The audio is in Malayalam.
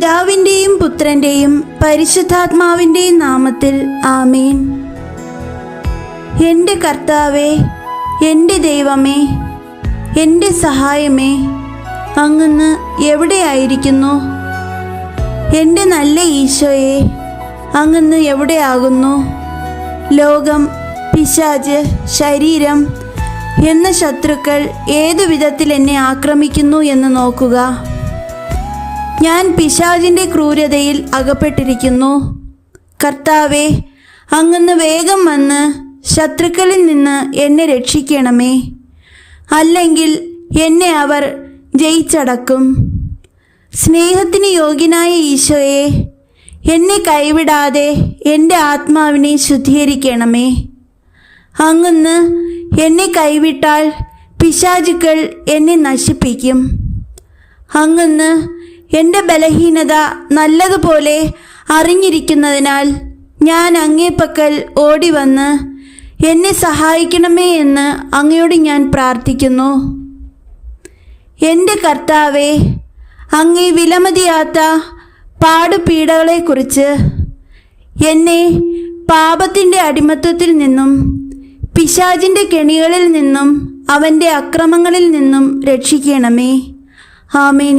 പിതാവിന്റെയും പുത്രന്റെയും പരിശുദ്ധാത്മാവിന്റെയും നാമത്തിൽ ആമേൻ. എന്റെ കർത്താവേ എന്റെ ദൈവമേ എന്റെ സഹായമേ അങ്ങന്ന് എവിടെയായിരിക്കുന്നു? എന്റെ നല്ല ഈശോയെ അങ്ങന്ന് എവിടെയാകുന്നു? ലോകം പിശാജ് ശരീരം എന്ന ശത്രുക്കൾ ഏതു വിധത്തിൽ എന്നെ ആക്രമിക്കുന്നു എന്ന് നോക്കുക. ഞാൻ പിശാജിന്റെ ക്രൂരതയിൽ അകപ്പെട്ടിരിക്കുന്നു. കർത്താവെ അങ്ങന്ന് വേഗം വന്ന് ശത്രുക്കളിൽ നിന്ന് എന്നെ രക്ഷിക്കണമേ. അല്ലെങ്കിൽ എന്നെ അവർ ജയിച്ചടക്കും. സ്നേഹത്തിന് യോഗ്യനായ ഈശോയെ എന്നെ കൈവിടാതെ എന്റെ ആത്മാവിനെ ശുദ്ധീകരിക്കണമേ. അങ്ങന്ന് എന്നെ കൈവിട്ടാൽ പിശാചുക്കൾ എന്നെ നശിപ്പിക്കും. അങ്ങന്ന് എന്റെ ബലഹീനത നല്ലതുപോലെ അറിഞ്ഞിരിക്കുന്നതിനാൽ ഞാൻ അങ്ങേപ്പക്കൽ ഓടി വന്ന് എന്നെ സഹായിക്കണമേ എന്ന് അങ്ങയോട് ഞാൻ പ്രാർത്ഥിക്കുന്നു. എന്റെ കർത്താവെ അങ്ങേ വിലമതിയാത്ത പാടുപീഡകളെക്കുറിച്ച് എന്നെ പാപത്തിന്റെ അടിമത്വത്തിൽ നിന്നും പിശാചിന്റെ കെണികളിൽ നിന്നും അവന്റെ അക്രമങ്ങളിൽ നിന്നും രക്ഷിക്കണമേ. ആമേൻ